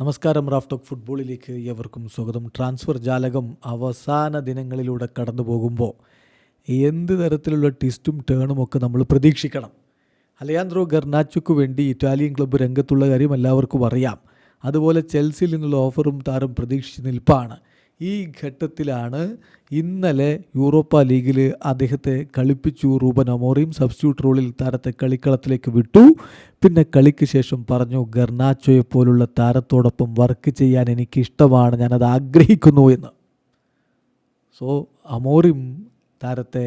നമസ്കാരം റാഫ്റ്റോക്ക് ഫുട്ബോളിലേക്ക് ഏവർക്കും സ്വാഗതം. ട്രാൻസ്ഫർ ജാലകം അവസാന ദിനങ്ങളിലൂടെ കടന്നു പോകുമ്പോൾ എന്ത് തരത്തിലുള്ള ട്വിസ്റ്റും ടേണും ഒക്കെ നമ്മൾ പ്രതീക്ഷിക്കണം? അലയാന്ത്രോ ഗർനാച്ചുക്ക് വേണ്ടി ഇറ്റാലിയൻ ക്ലബ്ബ് രംഗത്തുള്ള കാര്യം എല്ലാവർക്കും അറിയാം. അതുപോലെ ചെൽസിയിൽ നിന്നുള്ള ഓഫറും താരം പ്രതീക്ഷിച്ച് നിൽപ്പാണ്. ഈ ഘട്ടത്തിലാണ് ഇന്നലെ യൂറോപ്പ ലീഗിൽ അദ്ദേഹത്തെ കളിപ്പിച്ചു. റൂബൻ അമോറിയും സബ്സ്റ്റിറ്റ്യൂട്ട് റോളിൽ താരത്തെ കളിക്കളത്തിലേക്ക് വിട്ടു. പിന്നെ കളിക്ക് ശേഷം പറഞ്ഞു ഗർണാച്ചോയെ പോലുള്ള താരത്തോടൊപ്പം വർക്ക് ചെയ്യാൻ എനിക്ക് ഇഷ്ടമാണ് ഞാനത് ആഗ്രഹിക്കുന്നു എന്ന്. സോ അമോറിം താരത്തെ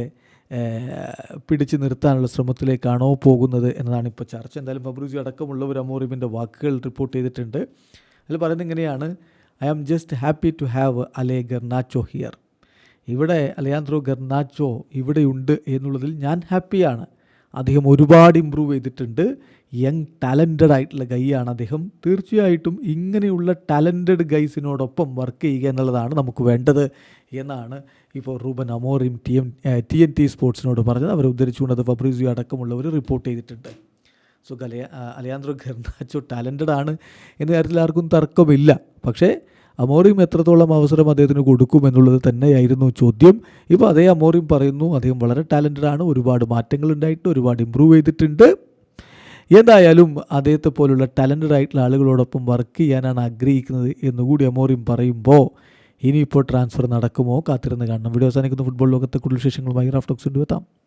പിടിച്ചു നിർത്താനുള്ള ശ്രമത്തിലേക്കാണോ പോകുന്നത് എന്നതാണ് ഇപ്പോൾ ചർച്ച. എന്തായാലും ഫബ്രൂസി അടക്കമുള്ളവർ അമോറിമിന്റെ വാക്കുകൾ റിപ്പോർട്ട് ചെയ്തിട്ടുണ്ട്. അതിൽ പറയുന്നത് ഇങ്ങനെയാണ് I am just happy to have Ale Garnacho here. ഇവിടെ അലയാന്ത്രോ ഗർനാച്ചോ ഇവിടെയുണ്ട് എന്നുള്ളതിൽ ഞാൻ ഹാപ്പിയാണ്. അദ്ദേഹം ഒരുപാട് ഇമ്പ്രൂവ് ചെയ്തിട്ടുണ്ട്. യങ് ടാലന്റഡ് ആയിട്ടുള്ള ഗൈയാണ് അദ്ദേഹം. തീർച്ചയായിട്ടും ഇങ്ങനെയുള്ള ടാലന്റഡ് ഗൈസിനോടൊപ്പം വർക്ക് ചെയ്യുക എന്നുള്ളതാണ് നമുക്ക് വേണ്ടത് എന്നാണ് ഇപ്പോൾ Ruben Amorim T M T N T സ്പോർട്സിനോട് പറഞ്ഞത്. അവരെ ഉദ്ധരിച്ചുകൊണ്ട് ഫബ്രീസിയോ അടക്കമുള്ളവർ റിപ്പോർട്ട് ചെയ്തിട്ടുണ്ട്. സോ ഗലയ അലയാന്ത്രോ ഗർണാച്ചോ ടാലന്റഡ് ആണ് എന്ന കാര്യത്തിൽ ആർക്കും തർക്കമില്ല. പക്ഷേ അമോറിയും എത്രത്തോളം അവസരം അദ്ദേഹത്തിന് കൊടുക്കും എന്നുള്ളത് തന്നെയായിരുന്നു ചോദ്യം. ഇപ്പോൾ അതേ അമോറിയും പറയുന്നു അദ്ദേഹം വളരെ ടാലന്റഡ് ആണ് ഒരുപാട് മാറ്റങ്ങൾ ഉണ്ടായിട്ട് ഒരുപാട് ഇമ്പ്രൂവ് ചെയ്തിട്ടുണ്ട്. എന്തായാലും അദ്ദേഹത്തെ പോലുള്ള ടാലന്റഡ് ആയിട്ടുള്ള ആളുകളോടൊപ്പം വർക്ക് ചെയ്യാനാണ് ആഗ്രഹിക്കുന്നത് എന്നുകൂടി അമോറിയും പറയുമ്പോൾ ഇനിയിപ്പോൾ ട്രാൻസ്ഫർ നടക്കുമോ? കാത്തിരുന്ന് കാണണം. വീഡിയോ അവസാനിക്കുന്ന. ഫുട്ബോൾ ലോകത്തെ കൂടുതൽ വിശേഷങ്ങളുമായി റാഫ്റ്റോക്സ് എത്താം.